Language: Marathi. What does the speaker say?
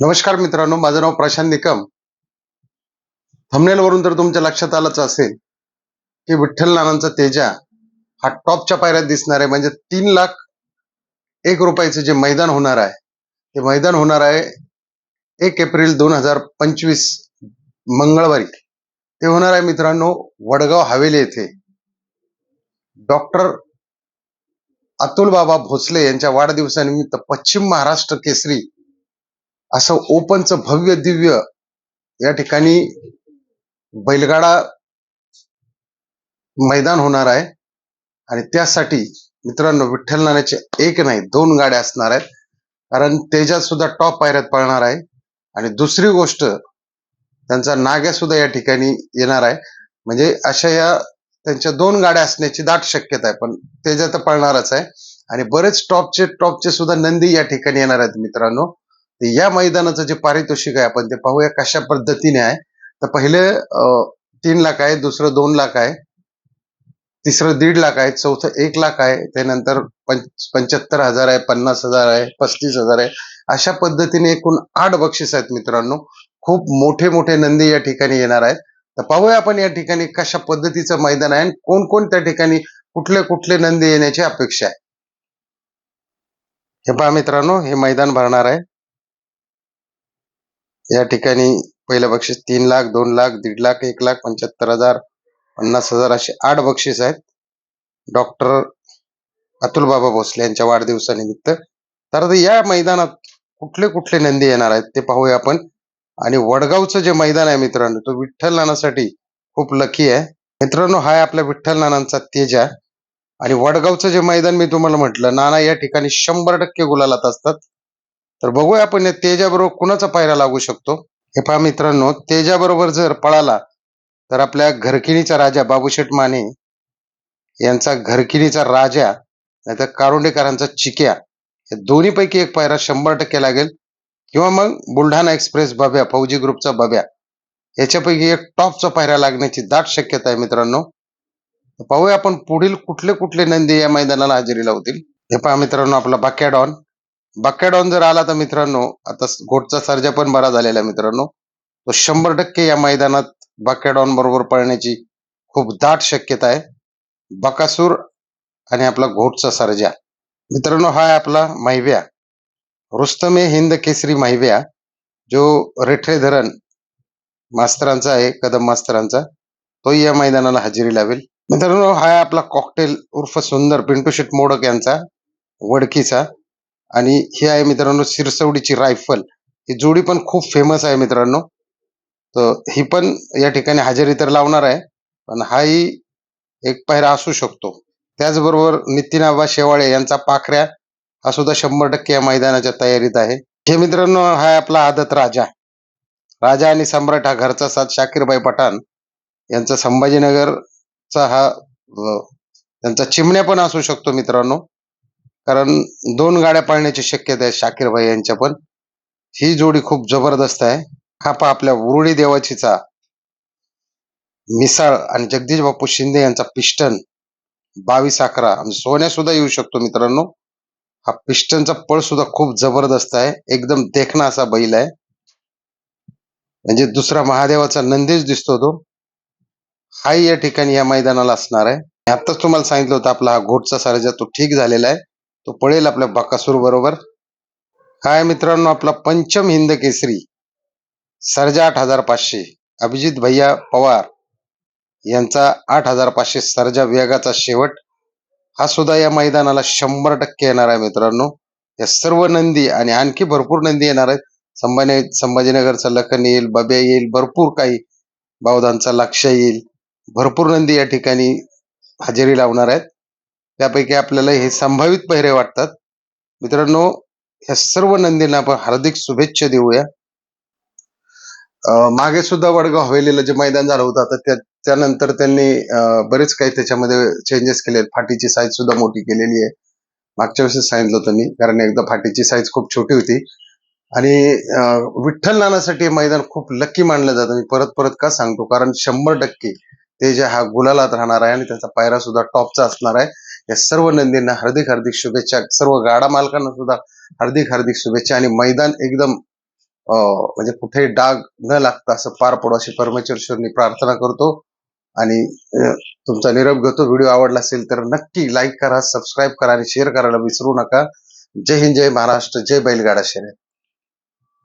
नमस्कार मित्रांनो माझं नाव प्रशांत निकम. वरून तर तुमच्या लक्षात आलंच असेल की विठ्ठल नानांचा तेजा हा टॉपच्या पायऱ्यात दिसणार आहे. म्हणजे तीन लाख एक रुपयाचं जे मैदान होणार आहे ते मैदान होणार आहे एक एप्रिल दोन हजार पंचवीस मंगळवारी. ते होणार आहे मित्रांनो वडगाव हवेली येथे. डॉक्टर अतुल बाबा भोसले यांच्या वाढदिवसानिमित्त पश्चिम महाराष्ट्र केसरी असं ओपनचं भव्य दिव्य या ठिकाणी बैलगाडा मैदान होणार आहे. आणि त्यासाठी मित्रांनो विठ्ठल नाण्याचे एक नाही दोन गाड्या असणार आहेत. कारण तेजात सुद्धा टॉप पायऱ्यात पळणार आहे. आणि दुसरी गोष्ट त्यांचा नाग्या सुद्धा या ठिकाणी येणार आहे. म्हणजे अशा या त्यांच्या दोन गाड्या असण्याची दाट शक्यता आहे पण तेजा तर पळणारच आहे. आणि बरेच टॉपचे टॉपचे सुद्धा नंदी या ठिकाणी येणार आहेत मित्रांनो. या मैदानाचं जे पारितोषिक आहे आपण ते पाहूया कशा पद्धतीने आहे. तर पहिले तीन लाख आहे दुसरं दोन लाख आहे तिसरं दीड लाख आहे चौथं एक लाख आहे त्यानंतर पंच्याहत्तर हजार आहे पन्नास हजार आहे पस्तीस हजार आहे. अशा पद्धतीने एकूण आठ बक्षीस आहेत मित्रांनो. खूप मोठे मोठे नंदी या ठिकाणी येणार आहेत. तर पाहूया आपण या ठिकाणी कशा पद्धतीचं मैदान आहे आणि कोण कोण त्या ठिकाणी कुठले कुठले नंदी येण्याची अपेक्षा आहे. हे पहा मित्रांनो हे मैदान भरणार आहे. या ठिकाणी पहिलं बक्षीस तीन लाख दोन लाख दीड लाख एक लाख पंच्याहत्तर हजार पन्नास हजार असे आठ बक्षीस आहेत. डॉक्टर अतुल बाबा भोसले यांच्या वाढदिवसानिमित्त. तर या मैदानात कुठले कुठले नंदी येणार आहेत ते पाहूया आपण. आणि वडगावचं जे मैदान आहे मित्रांनो तो विठ्ठल नानासाठी खूप लकी आहे. मित्रांनो हा आहे आपल्या विठ्ठल नानांचा तेजा. आणि वडगावचं जे मैदान मी तुम्हाला म्हटलं नाना या ठिकाणी शंभर टक्के गुलालात असतात. तर बघूया आपण या तेजाबरोबर कुणाचा पायरा लागू शकतो? हे पहा मित्रांनो तेजाबरोबर जर पळाला तर आपल्या घरकिणीचा राजा बाबूशेठ माने यांचा घरकिणीचा राजा नाहीतर कारुंडेकरांचा चिक्या या दोन्हीपैकी एक पायरा शंभर टक्के लागेल. किंवा मग बुलढाणा एक्सप्रेस बब्या फौजी ग्रुपचा बब्या याच्यापैकी एक टॉपचा पायरा लागण्याची दाट शक्यता आहे मित्रांनो. पाहूया आपण पुढील कुठले कुठले नंदी या मैदानाला हजेरी लावतील. हे पहा मित्रांनो आपला बकॅडॉन बकॅडॉन जर आला तर मित्रांनो आता घोटचा सर्जा पण बरा झालेला आहे मित्रांनो. तो शंभर टक्के या मैदानात बकॅडॉन बरोबर पळण्याची खूप दाट शक्यता आहे. बकासूर आणि आपला घोटचा सर्जा. मित्रांनो हा आहे आपला माहिव्या रुस्तमे हिंद केसरी माहिव्या जो रेठरे धरण मास्तरांचा आहे कदम मास्तरांचा तोही या मैदानाला हजेरी लावेल. मित्रांनो हा आहे आपला कॉकटेल उर्फ सुंदर पिंटू शेट मोडक यांचा वडकीचा. आणि हे आहे मित्रांनो सिरसवडीची रायफल. ही जोडी पण खूप फेमस आहे मित्रांनो. तर ही पण या ठिकाणी हजेरी तर लावणार आहे पण हाही एक पायरा असू शकतो. त्याचबरोबर नितीन आबा शेवाळे यांचा पाखऱ्या हा सुद्धा शंभर टक्के या मैदानाच्या तयारीत आहे. हे मित्रांनो हा आपला आदत राजा. राजा आणि सम्राट हा घरचा साथ शाकीरबाई पठाण यांचा संभाजीनगरचा हा त्यांचा चिमण्या पण असू शकतो मित्रांनो. कारण दोन गाड्या पाळण्याची शक्यता आहे शाकीरबाई यांच्या पण. ही जोडी खूप जबरदस्त आहे. हा पहा आपल्या उरुळी देवाचीचा मिसाळ आणि जगदीश बापू शिंदे यांचा पिस्टन बावीस अकरा. सोन्या सुद्धा येऊ शकतो मित्रांनो. हा पिस्टनचा पळ सुद्धा खूप जबरदस्त आहे. एकदम देखणा असा बैल आहे. म्हणजे दुसरा महादेवाचा नंदीच दिसतो तो. हाही या ठिकाणी या मैदानाला असणार आहे. आताच तुम्हाला सांगितलं होतं आपला हा घोटचा सारजा तो ठीक झालेला आहे. तो पळेल आपल्या बकासूर बरोबर काय मित्रांनो आपला पंचम हिंद केसरी सर्जा आठ हजार पाचशे अभिजित भैया पवार यांचा आठ हजार पाचशे सर्जा वेगाचा शेवट हा सुद्धा या मैदानाला शंभर टक्के येणार आहे मित्रांनो. या सर्व नंदी आणि आणखी भरपूर नंदी येणार आहेत. संभाजी संभाजीनगरचा लखन येईल बब्या येईल भरपूर काही बावधांचा लक्ष येईल. भरपूर नंदी या ठिकाणी हजेरी लावणार आहेत. त्यापैकी आपल्याला हे संभावित पहिरे वाटतात. मित्रांनो ह्या सर्व नंदींना आपण हार्दिक शुभेच्छा देऊया. मागे सुद्धा वडगाव हवेलीला जे मैदान झालं होतं आता त्या त्यानंतर त्यांनी बरेच काही त्याच्यामध्ये चेंजेस केले फाटीची साईज सुद्धा मोठी केलेली आहे. मागच्या वेळेस सांगितलं होतं मी कारण एकदा फाटीची साईज खूप छोटी होती. आणि विठ्ठल नानासाठी हे मैदान खूप लक्की मानलं जातं. मी परत परत का सांगतो? कारण शंभर टक्के ते जे हा गुलालात राहणार आहे आणि त्याचा पायरा सुद्धा टॉपचा असणार आहे. या सर्व नंदींना हार्दिक हार्दिक शुभेच्छा. सर्व गाडा मालकांना सुद्धा हार्दिक हार्दिक शुभेच्छा आणि मैदान एकदम म्हणजे कुठेही डाग न लागता असं पार पडू अशी परमेश्वरनी प्रार्थना करतो. आणि तुमचा निरोप घेतो. व्हिडिओ आवडला असेल तर नक्की लाईक करा सबस्क्राईब करा आणि शेअर करायला विसरू नका. जय हिंद जय महाराष्ट्र जय बैलगाडा शर्यत.